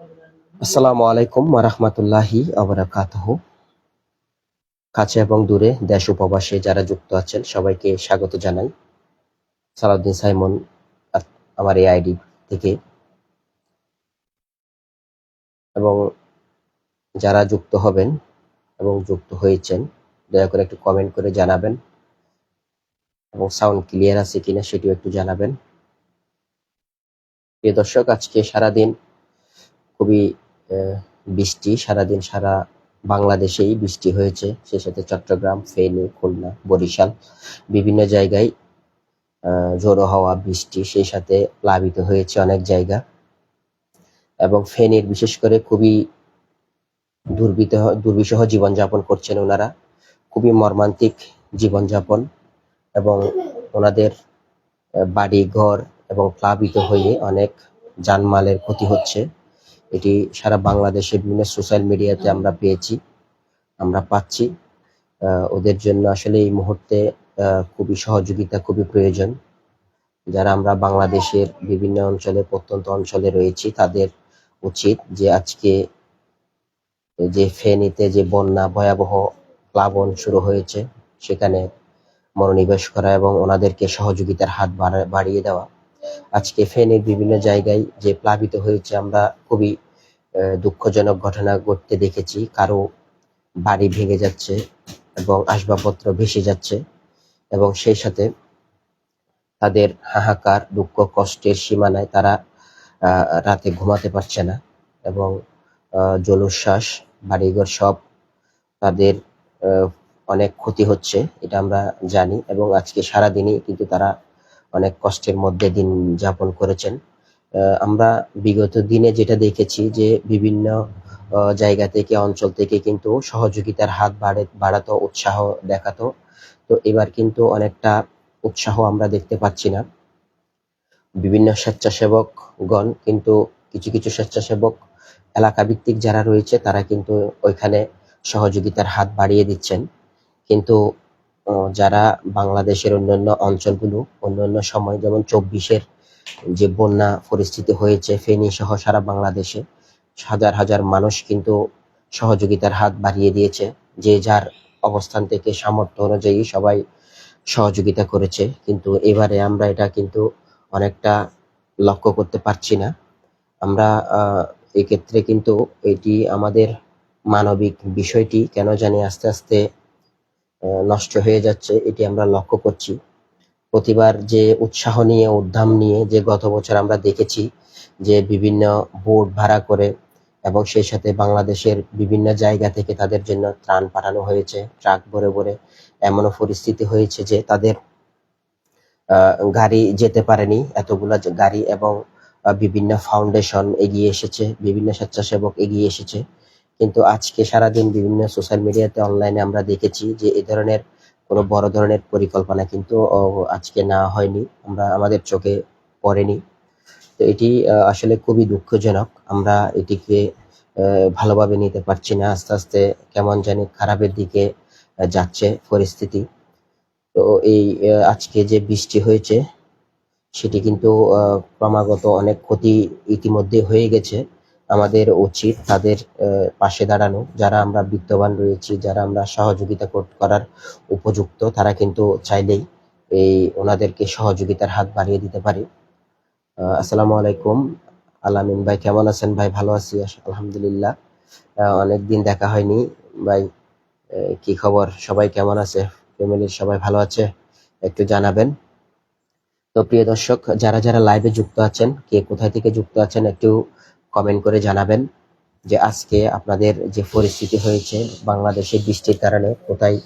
আসসালামু আলাইকুম ওরহমতুল্লাহি আবরাকাতহ কাছে এবং দূরে দেশ উপবাসে যারা যুক্ত আছেন, সবাইকে স্বাগত জানাই। সালাউদ্দিন সাইমন আমার এই আইডি থেকে। এবং যারা যুক্ত হবেন এবং যুক্ত হয়েছেন, দয়া করে একটু কমেন্ট করে জানাবেন। এবং সাউন্ড ক্লিয়ার আছে কিনা সেটিও একটু জানাবেন। প্রিয় দর্শক, আজকে সারাদিন খুবই বৃষ্টি, সারাদিন সারা বাংলাদেশেই বৃষ্টি হয়েছে। সেই সাথে চট্টগ্রাম, ফেনী, খুলনা, বরিশাল বিভিন্ন জায়গায় ঝোড়ো হাওয়া, বৃষ্টি সেই সাথে প্লাবিত হয়েছে অনেক জায়গা। এবং ফেনীর বিশেষ করে খুবই দুর্বিত, দুর্বিষহ জীবনযাপন করছেন ওনারা। খুবই মর্মান্তিক জীবনযাপন এবং ওনাদের বাড়ি ঘর এবং প্লাবিত হয়ে অনেক জানমালের ক্ষতি হচ্ছে। এটি সারা বাংলাদেশে বিভিন্ন সোশ্যাল মিডিয়াতে আমরা পেয়েছি, আমরা পাচ্ছি। ওদের জন্য আসলে এই মুহূর্তে খুবই সহযোগিতা, খুবই প্রয়োজন। যারা আমরা বাংলাদেশের বিভিন্ন অঞ্চলে, প্রত্যন্ত অঞ্চলে রয়েছি, তাদের উচিত যে আজকে যে ফেনীতে যে বন্যা, ভয়াবহ প্লাবন শুরু হয়েছে, সেখানে মনোনিবেশ করা এবং ওনাদেরকে সহযোগিতার হাত বাড়া- বাড়িয়ে দেওয়া। আজকে ফেনীর বিভিন্ন জায়গায় যে প্লাবিত হয়েছে, আমরা খুবই দুঃখজনক ঘটনা ঘটতে দেখেছি। কারও বাড়ি ভেঙে যাচ্ছে এবং আসবাবপত্র ভেসে যাচ্ছে এবং সেই সাথে তাদের হাহাকার, দুঃখ, কষ্টের সীমানায় তারা রাতে ঘুমাতে পারছে না এবং জলোচ্ছ্বাস, বাড়িঘর সব তাদের অনেক ক্ষতি হচ্ছে, এটা আমরা জানি এবং আজকে সারাদিনই কিন্তু তারা অনেক কষ্টের মধ্যে দিন যাপন করেছেন। আমরা বিগত দিনে যেটা দেখেছি যে বিভিন্ন জায়গা থেকে, অঞ্চল থেকে কিন্তু সহযোগিতার হাত বাড়ে, বাড়াতো, উৎসাহ দেখাতো। তো এবার কিন্তু অনেকটা উৎসাহ আমরা দেখতে পাচ্ছি না। বিভিন্ন স্বেচ্ছাসেবকগণ কিন্তু কিছু কিছু স্বেচ্ছাসেবক এলাকা ভিত্তিক যারা রয়েছে, তারা কিন্তু ওইখানে সহযোগিতার হাত বাড়িয়ে দিচ্ছেন। কিন্তু যারা বাংলাদেশের অন্যান্য অঞ্চলগুলো, অন্যান্য সময় যেমন চব্বিশের যে বন্যা পরিস্থিতি হয়েছে ফেনী সহ সারা বাংলাদেশে হাজার হাজার মানুষ কিন্তু সহযোগিতার হাত বাড়িয়ে দিয়েছে। যে যার অবস্থান থেকে সামর্থ্য অনুযায়ী সবাই সহযোগিতা করেছে। কিন্তু এবারে আমরা এটা কিন্তু অনেকটা লক্ষ্য করতে পারছি না। আমরা এক্ষেত্রে কিন্তু এটি আমাদের মানবিক বিষয়টি কেন জানি আস্তে আস্তে নষ্ট হয়ে যাচ্ছে, এটি আমরা লক্ষ্য করছি। প্রতিবার যে উৎসাহ নিয়ে, উদ্যম নিয়ে যে গত বছর আমরা দেখেছি যে বিভিন্ন বোট ভাড়া করে এবং সেই সাথে বাংলাদেশের বিভিন্ন জায়গা থেকে তাদের জন্য ত্রাণ পাঠানো হয়েছে, ট্রাক ভরে ভরে। এমনও পরিস্থিতি হয়েছে যে তাদের গাড়ি যেতে পারেনি, এতগুলা গাড়ি এবং বিভিন্ন ফাউন্ডেশন এগিয়ে এসেছে, বিভিন্ন স্বেচ্ছাসেবক এগিয়ে এসেছে। কিন্তু আজকে সারাদিন বিভিন্ন সোশ্যাল মিডিয়াতে, অনলাইনে আমরা দেখেছি যে এই ধরনের কোনো বড় ধরনের পরিকল্পনা কিন্তু আজকে না হয়নি। আমরা আমাদের চোখে পড়েনি। তো এটি আসলে খুবই দুঃখজনক। আমরা এটিকে ভালোভাবে নিতে পারছি না। আস্তে আস্তে কেমন জানি খারাপের দিকে যাচ্ছে পরিস্থিতি। তো এই আজকে যে বৃষ্টি হয়েছে সেটি কিন্তু ক্রমাগত অনেক ক্ষতি ইতিমধ্যে হয়ে গেছে। আমাদের উচিত তাদের পাশে দাঁড়ানো। যারা আমরা বিত্তবান রয়েছি যারা আমরা সহযোগিতা করার উপযুক্ত তারা কিন্তু চাইলেই এই ওনাদেরকে সহযোগিতার হাত বাড়িয়ে দিতে পারি। আসসালামু আলাইকুম। আলামিন ভাই কেমন আছেন ভাই? ভালো আছি আলহামদুলিল্লাহ। আহ, অনেকদিন দেখা হয়নি। ভাই কি খবর? সবাই কেমন আছে? ফ্যামিলির সবাই ভালো আছে? একটু জানাবেন। তো প্রিয় দর্শক যারা যারা লাইভে যুক্ত আছেন কে কোথায় থেকে যুক্ত আছেন একটু কমেন্ট করে জানাবেন যে আজকে আপনাদের যে পরিস্থিতি হয়েছে, বাংলাদেশে বৃষ্টির কারণে কোথায়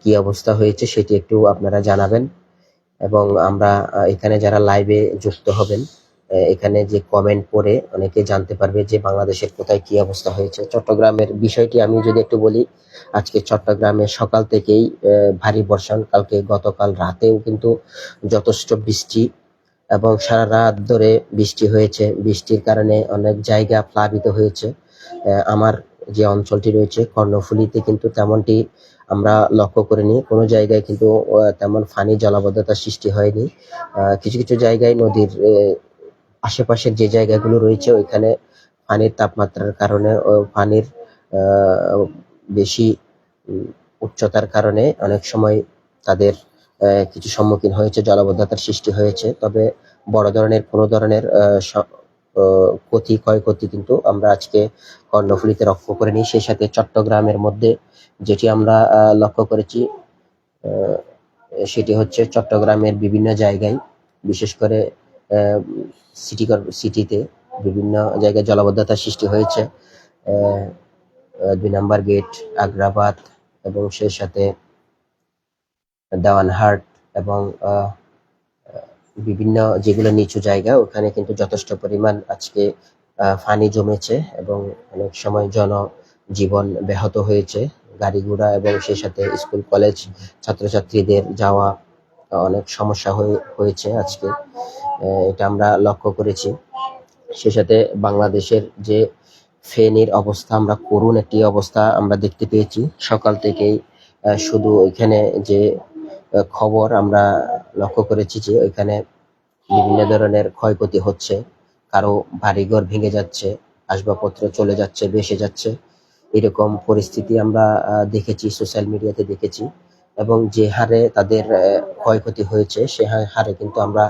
কি অবস্থা হয়েছে সেটি একটু আপনারা জানাবেন। এবং আমরা এখানে যারা লাইভে যুক্ত হবেন এখানে যে কমেন্ট করে অনেকে জানতে পারবে যে বাংলাদেশের কোথায় কি অবস্থা হয়েছে। চট্টগ্রামের বিষয়টি আমি যদি একটু বলি, আজকে চট্টগ্রামে সকাল থেকেই ভারী বর্ষণ, কালকে গতকাল রাতেও কিন্তু যথেষ্ট বৃষ্টি এবং সারা রাত ধরে বৃষ্টি হয়েছে। বৃষ্টির কারণে অনেক জায়গা প্লাবিত হয়েছে। আমার যে অঞ্চলটি রয়েছে, কর্ণফুলীতে কিন্তু তেমনটি আমরা লক্ষ্য করিনি। কোনো জায়গায় কিন্তু তেমন ফানি জলাবদ্ধতা সৃষ্টি হয়নি। কিছু কিছু জায়গায় নদীর আশেপাশের যে জায়গাগুলো রয়েছে, ওইখানে পানির তাপমাত্রার কারণে পানির বেশি উচ্চতার কারণে অনেক সময় তাদের কিছু সম্মুখীন হয়েছে, জলাবদ্ধতার সৃষ্টি হয়েছে। তবে বড় ধরনের, কোনো ধরনের ক্ষতি, ক্ষয়ক্ষতি কিন্তু আমরা আজকে কর্ণফুলীতে লক্ষ্য করিনি। সেই সাথে চট্টগ্রামের মধ্যে যেটি আমরা লক্ষ্য করেছি সেটি হচ্ছে চট্টগ্রামের বিভিন্ন জায়গায়, বিশেষ করে সিটি সিটিতে বিভিন্ন জায়গায় জলাবদ্ধতার সৃষ্টি হয়েছে। দুই নাম্বার গেট, আগ্রাবাদ এবং সেই সাথে দেওয়ানহাট এবং বিভিন্ন যেগুলো নিচু জায়গা, ওখানে কিন্তু যথেষ্ট পরিমাণ আজকে পানি জমেছে এবং অনেক সময় জনজীবন ব্যাহত হয়েছে। গাড়ি ঘোড়া এবং সেই সাথে স্কুল, কলেজ ছাত্রছাত্রীদের যাওয়া অনেক সমস্যা হয়ে, হয়েছে আজকে। এটা আমরা লক্ষ্য করেছি। সেই সাথে বাংলাদেশের যে ফেনীর অবস্থা, আমরা করুণ একটি অবস্থা আমরা দেখতে পেয়েছি। সকাল থেকেই শুধু ওইখানে যে খবর আমরা লক্ষ্য করেছি যে ওইখানে বিভিন্ন ধরনের ক্ষয়ক্ষতি হচ্ছে, কারও বাড়িঘর ভেঙে যাচ্ছে, আসবাবপত্র চলে যাচ্ছে, ভেসে যাচ্ছে। এরকম পরিস্থিতি আমরা দেখেছি সোশ্যাল মিডিয়াতে দেখেছি। এবং যে হারে তাদের ক্ষয়ক্ষতি হয়েছে, সে হারে কিন্তু আমরা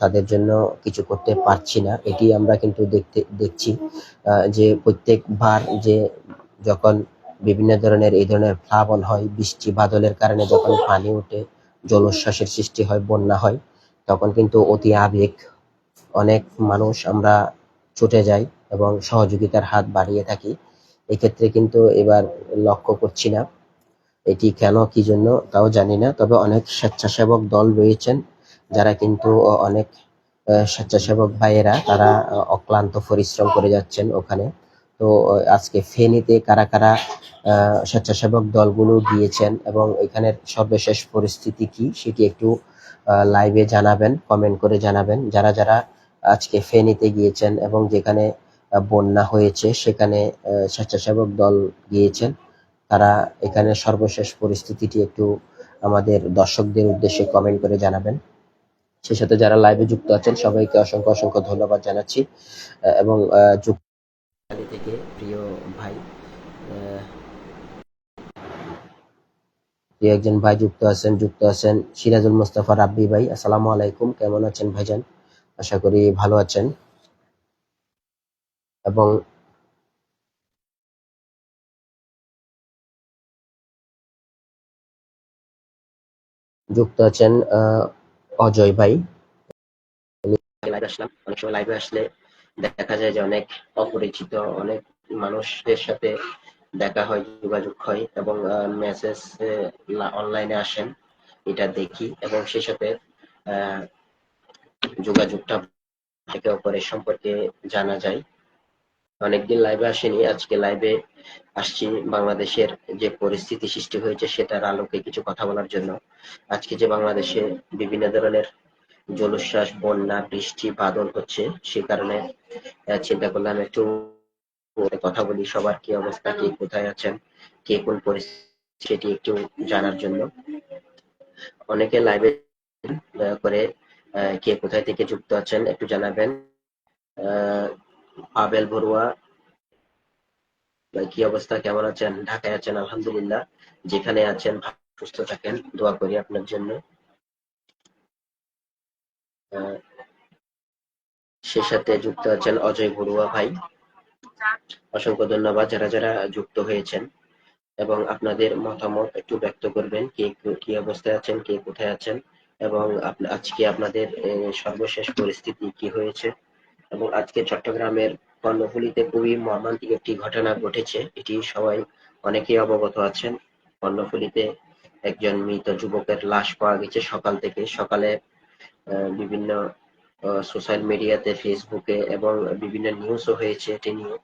তাদের জন্য কিছু করতে পারছি না। এটি আমরা কিন্তু দেখতে, দেখছি যে প্রত্যেকবার যে যখন বিভিন্ন ধরনের এই ধরনের প্লাবন হয়, বৃষ্টি, বাদলের কারণে যখন পানি ওঠে, জলোচ্ছ্বাসের সৃষ্টি হয়, বন্যা হয়, তখন কিন্তু অতি আবেগ। অনেক মানুষ আমরা ছুটে যাই এবং সহযোগিতার হাত বাড়িয়ে থাকি। এক্ষেত্রে কিন্তু এবার লক্ষ্য করছি না। এটি কেন, কি জন্য, তাও জানি না, তবে অনেক স্বেচ্ছাসেবক দল রয়েছেন, যারা কিন্তু অনেক স্বেচ্ছাসেবক ভাইয়েরা, তারা অক্লান্ত পরিশ্রম করে যাচ্ছেন ওখানে। তো আজকে ফেনীতে কারা কারা স্বেচ্ছাসেবক দলগুলো গিয়েছেন এবং এখানের সর্বশেষ পরিস্থিতি কি সেটি একটু লাইভে জানাবেন কমেন্ট করে জানাবেন। যারা যারা আজকে ফেনীতে গিয়েছেন এবং যেখানে বন্যা হয়েছে সেখানে স্বেচ্ছাসেবক দল গিয়েছেন, তারা এখানে সর্বশেষ পরিস্থিতিটি একটু আমাদের দর্শকদের উদ্দেশ্যে কমেন্ট করে জানাবেন। সেই সাথে যারা লাইভে যুক্ত আছেন সবাইকে অসংখ্য অসংখ্য ধন্যবাদ জানাচ্ছি এবং যুক্ত থেকে প্রিয় ভাই আহ, প্রিয় একজন ভাই যুক্ত আছেন যুক্ত আছেন সিরাজুল মুস্তাফা রাব্বি ভাই। আসসালামু আলাইকুম, কেমন আছেন ভাইজান? আশা করি ভালো আছেন। এবং যুক্ত আছেন অজয় ভাই। আসলাম। অনেক সময় লাইভে আসলে দেখা যায় যে অনেক অপরিচিত, অনেক মানুষদের সাথে দেখা হয়, যোগাযোগ হয় এবং মেসেজ অনলাইনে আসেন, এটা দেখি এবং সেই সাথে যোগাযোগটা একে অপরের সম্পর্কে জানা যায়। অনেকদিন লাইভে আসেনি, আজকে লাইভে আসছি বাংলাদেশের যে পরিস্থিতি সৃষ্টি হয়েছে সেটার আলোকে কিছু কথা বলার জন্য। আজকে যে বাংলাদেশে বিভিন্ন ধরনের জলোচ্ছ্বাস, বন্যা, বৃষ্টি, বাদল হচ্ছে, সে কারণে চিন্তা করলাম একটু কথা বলি সবার কি অবস্থা কে কোথায় আছেন কে কোন পরিস্থিতি সেটি একটু জানার জন্য। অনেকে লাইভে দয়া করে কে কোথায় থেকে যুক্ত আছেন একটু জানাবেন। আহ, পাবেল বড়ুয়া কি অবস্থা কেমন আছেন? ঢাকায় আছেন আলহামদুলিল্লাহ। যেখানে আছেন সুস্থ থাকেন দোয়া করি আপনার জন্য। সে সাথে যুক্ত আছেন অজয় বড়ুয়া ভাই। অসংখ্য ধন্যবাদ যারা যারা যুক্ত হয়েছেন এবং আপনাদের মতামত একটু ব্যক্ত করবেন, কে কি অবস্থায় আছেন, কে কোথায় আছেন এবং আজকে আপনাদের সর্বশেষ পরিস্থিতি কি হয়েছে এবং আজকে চট্টগ্রামের কর্ণফুলীতে খুবই মর্মান্তিক একটি ঘটনা ঘটেছে। এটি সবাই অনেকেই অবগত আছেন। কর্ণফুলীতে একজন মৃত যুবকের লাশ পাওয়া গেছে সকাল থেকে। সকালে বিভিন্ন সোশ্যাল মিডিয়াতে, ফেসবুকে এবং বিভিন্ন নিউজও হয়েছে এটি নিয়ে।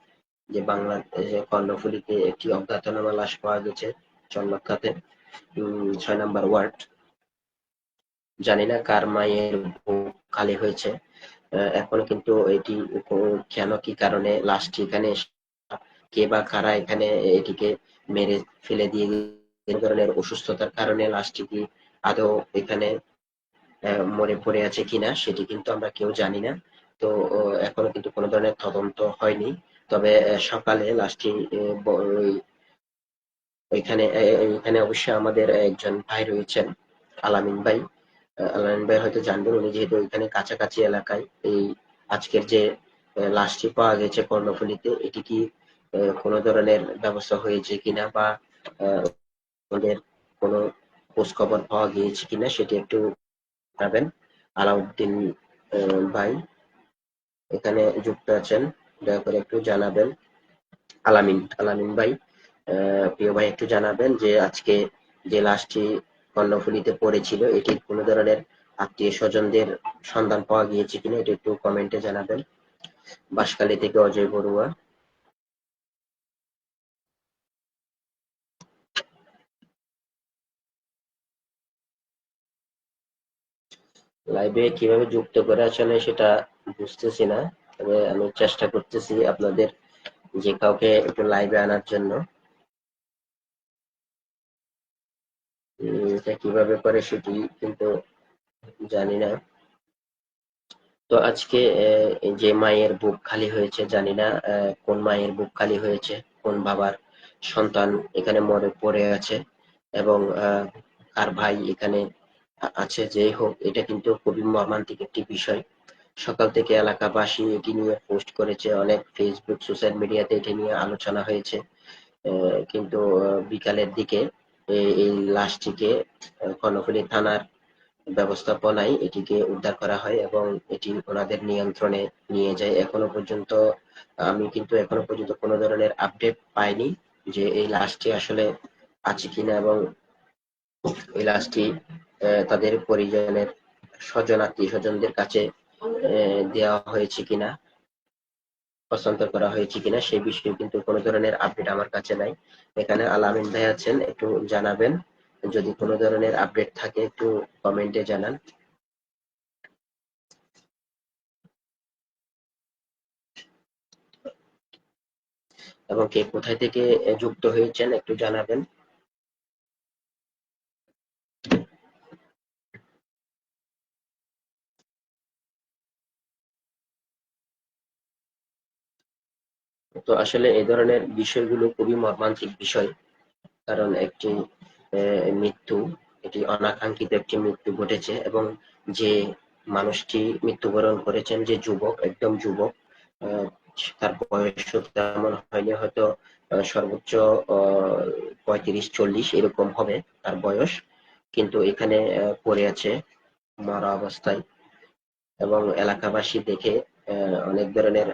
যে বাংলা যে কর্ণফুলীতে একটি অজ্ঞাতনামা লাশ পাওয়া গেছে চন্নক্ষাতে উম, ছয় নম্বর ওয়ার্ড। জানি না কার মায়ের খালি হয়েছে। এখনও কিন্তু এটি কেন কি কারণে লাশটি এখানে কে বা কারা এখানে এটিকে মেরে ফেলে দিয়ে ধরনের অসুস্থতার কারণে লাশটি কি আদৌ এখানে মরে পড়ে আছে কিনা সেটি কিন্তু আমরা কেউ জানি না। তো এখনও কিন্তু কোনো ধরনের তদন্ত হয়নি। তবে সকালে লাশটি ওইখানে ওইখানে অবশ্যই আমাদের একজন ভাই রয়েছেন, আলামিন ভাই। আলামিন ভাই হয়তো জানবেন, উনি যেহেতু ওইখানে কাছাকাছি এলাকায়, এই আজকের যে লাশটি পাওয়া গেছে কর্ণফুলীতে, এটি কি কোনো ধরনের ব্যবস্থা হয়েছে কিনা বা ওদের কোনো খোঁজ খবর পাওয়া গিয়েছে কিনা, সেটি একটু জানাবেন। আলাউদ্দিন ভাই এখানে যুক্ত আছেন। দয়া করে একটু জানাবেন। আলামিন আলামিন ভাই প্রিয় ভাই, একটু জানাবেন যে আজকে যে লাশটি কর্ণফুলীতে পড়েছিল এটির কোনো ধরনের আত্মীয় স্বজনদের সন্ধান পাওয়া গিয়েছে কিনা, এটা একটু কমেন্টে জানাবেন। বাসকালী থেকে অজয় বড়ুয়া। লাইভে কীভাবে যুক্ত করে আসলে সেটা বুঝতেছি না। তবে আমি চেষ্টা করতেছি আপনাদের যে কাউকে একটু লাইভে আনার জন্য। এটা কীভাবে করে সেটি কিন্তু জানি না। তো আজকে যে মায়ের বুক খালি হয়েছে জানি না কোন মায়ের বুক খালি হয়েছে কোন বাবার সন্তান এখানে মরে পড়ে আছে এবং আহ, কার ভাই এখানে আছে যেই হোক এটা কিন্তু খুবই মর্মান্তিক একটি বিষয়। সকাল থেকে এলাকাবাসী এটি নিয়ে পোস্ট করেছে, অনেক ফেসবুক সোশ্যাল মিডিয়াতে এটি নিয়ে আলোচনা হয়েছে। কিন্তু বিকালের দিকে এই লাশটিকে কর্ণফুলী থানার ব্যবস্থাপনায় এটিকে উদ্ধার করা হয় এবং এটি ওনাদের নিয়ন্ত্রণে নিয়ে যায়। এখনও পর্যন্ত আমি কিন্তু এখনও পর্যন্ত কোনো ধরনের আপডেট পাইনি যে এই লাশটি আসলে আছে কিনা এবং এই লাশটি তাদের পরিজনের স্বজন আত্মীয় স্বজনদের কাছে দেওয়া হয়েছে কিনা, হস্তান্তর করা হয়েছে কিনা, সেই বিষয়ে কিন্তু কোনো ধরনের আপডেট আমার কাছে নাই। এখানে আলামিন ভাই আছেন, একটু জানাবেন। যদি কোনো ধরনের আপডেট থাকে, একটু কমেন্টে জানান। এবং কে কোথায় থেকে যুক্ত হয়েছেন, একটু জানাবেন। তো আসলে এই ধরনের বিষয়গুলো খুবই মর্মান্তিক বিষয়। কারণ একটি মৃত্যু এটি অনাকাঙ্ক্ষিত একটি মৃত্যু ঘটেছে এবং যে মানুষটি মৃত্যুবরণ করেছেন, যে যুবক, একদম যুবক তার বয়স তেমন হয়নি, হয়তো সর্বোচ্চ পঁয়ত্রিশ, চল্লিশ এরকম হবে তার বয়স। কিন্তু এখানে পড়ে আছে মরা অবস্থায় এবং এলাকাবাসী দেখে অনেক ধরনের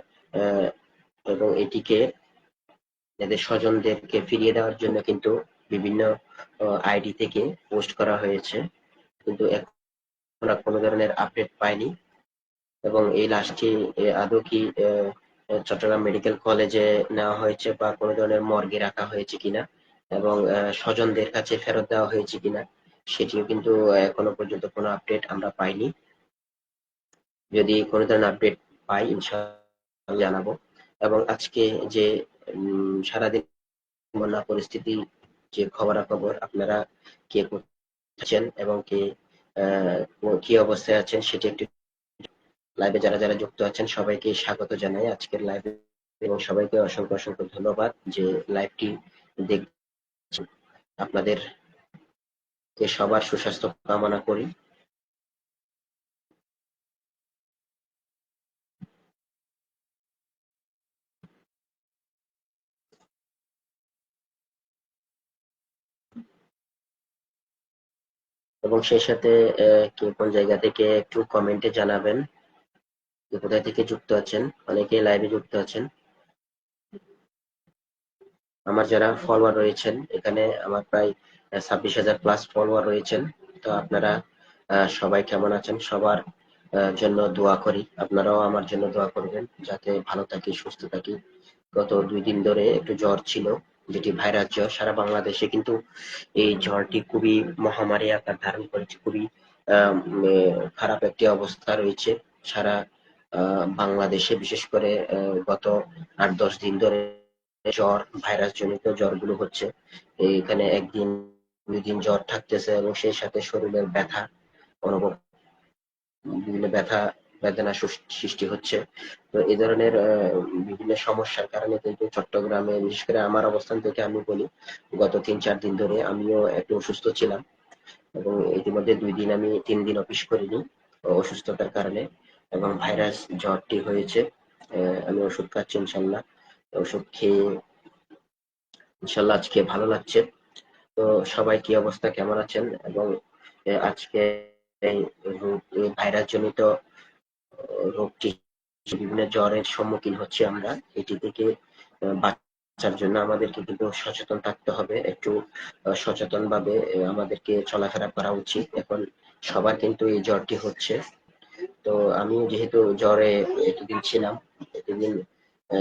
এবং এটিকে এদের স্বজনদেরকে ফিরিয়ে দেওয়ার জন্য কিন্তু বিভিন্ন আইডি থেকে পোস্ট করা হয়েছে। কিন্তু এখন কোনো ধরনের আপডেট পাইনি। এবং এই লাশটি আদৌ কি চট্টগ্রাম মেডিকেল কলেজে নেওয়া হয়েছে বা কোনো ধরনের মর্গে রাখা হয়েছে কিনা এবং স্বজনদের কাছে ফেরত দেওয়া হয়েছে কিনা সেটিও কিন্তু এখনও পর্যন্ত কোনো আপডেট আমরা পাইনি। যদি কোনো ধরনের আপডেট পাই, ইনশাআল্লাহ জানাব। এবং আজকে যে সারাদিন বন্যা পরিস্থিতি, যে খবরাখবর আপনারা কে করছেন এবং কে কি অবস্থায় আছেন সেটি একটু লাইভে যারা যারা যুক্ত আছেন সবাইকে স্বাগত জানাই আজকের লাইভে এবং সবাইকে অসংখ্য অসংখ্য ধন্যবাদ যে লাইভটি দেখ আপনাদের কে সবার সুস্বাস্থ্য কামনা করি। এবং সেই সাথে কে কোন জায়গা থেকে একটু কমেন্টে জানাবেন কোথায় থেকে যুক্ত আছেন। অনেকে লাইভে যুক্ত আছেন। আমার যারা ফলোয়ার রয়েছেন, এখানে আমার প্রায় ছাব্বিশ হাজার প্লাস ফলোয়ার রয়েছেন। তো আপনারা সবাই কেমন আছেন? সবার জন্য দোয়া করি। আপনারাও আমার জন্য দোয়া করবেন। যাতে ভালো থাকি, সুস্থ থাকি। গত দুই দিন ধরে একটু জ্বর ছিল। যেটি ভাইরাস জ্বর সারা বাংলাদেশে কিন্তু এই জ্বরটি খুবই মহামারী আকার ধারণ করেছে, খুবই খারাপ একটি অবস্থা রয়েছে সারা বাংলাদেশে। বিশেষ করে গত আট দশ দিন ধরে জ্বর ভাইরাস জনিত জ্বরগুলো হচ্ছে। এখানে একদিন দুই দিন জ্বর থাকতেছে এবং সেই সাথে শরীরের ব্যথা অনুভব বিভিন্ন ব্যথা বেদনা সৃষ্টি হচ্ছে। তো এই ধরনের বিভিন্ন সমস্যার কারণে কিন্তু চট্টগ্রামে, বিশেষ করে আমার অবস্থান থেকে আমি বলি, গত তিন, চার দিন ধরে আমিও একটু অসুস্থ ছিলাম এবং ইতিমধ্যে দুই দিন আমি তিন দিন অফিস করিনি অসুস্থতার কারণে এবং ভাইরাস জ্বরটি হয়েছে। আমি ওষুধ খাচ্ছি ইনশাল্লাহ। ওষুধ খেয়ে ইনশাল্লাহ আজকে ভালো লাগছে। তো সবাই কি অবস্থা? কেমন আছেন? এবং আজকে ভাইরাস জনিত রোগটি বিভিন্ন জ্বরের সম্মুখীন হচ্ছে আমরা। এটি থেকে বাঁচার জন্য আমাদেরকে কিন্তু সচেতন থাকতে হবে। একটু সচেতন ভাবে আমাদেরকে চলাফেরা করা উচিত। এখন সবার কিন্তু এই জ্বরটি হচ্ছে। তো আমিও যেহেতু জ্বরে এতদিন ছিলাম, এতদিন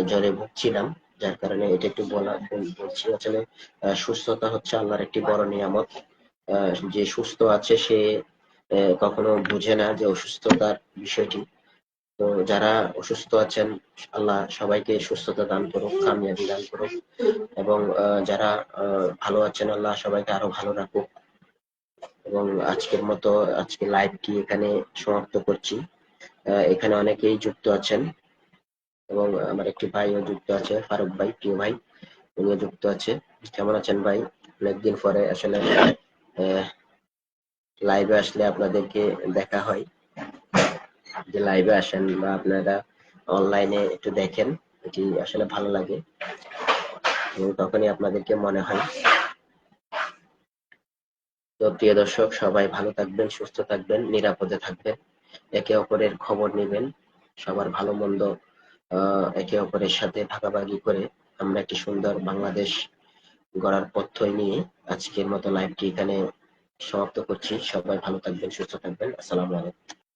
জ্বরে ভুগছিলাম, যার কারণে এটা একটু বলা, বল- বলছি। আসলে সুস্থতা হচ্ছে আল্লাহর একটি বড় নিয়ামত। যে সুস্থ আছে সে কখনো বুঝে না যে অসুস্থতার বিষয়টি। তো যারা অসুস্থ আছেন, আল্লাহ সবাইকে সুস্থতা দান করুক, কামিয়াবি দান করুক এবং যারা ভালো আছেন, আল্লাহ সবাইকে আরও ভালো রাখুক। এবং আজকের মতো, আজকে লাইভটি এখানে সমাপ্ত করছি। এখানে অনেকেই যুক্ত আছেন এবং আমার একটি ভাইও যুক্ত আছে, ফারুক ভাই, প্রিয় ভাই, উনিও যুক্ত আছে। কেমন আছেন ভাই? অনেকদিন পরে আসলে লাইভে আসলে আপনাদেরকে দেখা হয়। যে লাইভে আসেন বা আপনারা অনলাইনে একটু দেখেন, এটি আসলে ভালো লাগে। এবং তখনই আপনাদেরকে মনে হয়। তো প্রিয় দর্শক, সবাই ভালো থাকবেন, সুস্থ থাকবেন, নিরাপদে থাকবেন, একে অপরের খবর নেবেন, সবার ভালো মন্দ একে অপরের সাথে ভাগাভাগি করে আমরা একটি সুন্দর বাংলাদেশ গড়ার পথ্যই নিয়ে আজকের মতো লাইভটি এখানে সমাপ্ত করছি। সবাই ভালো থাকবেন, সুস্থ থাকবেন। আসসালামু আলাইকুম।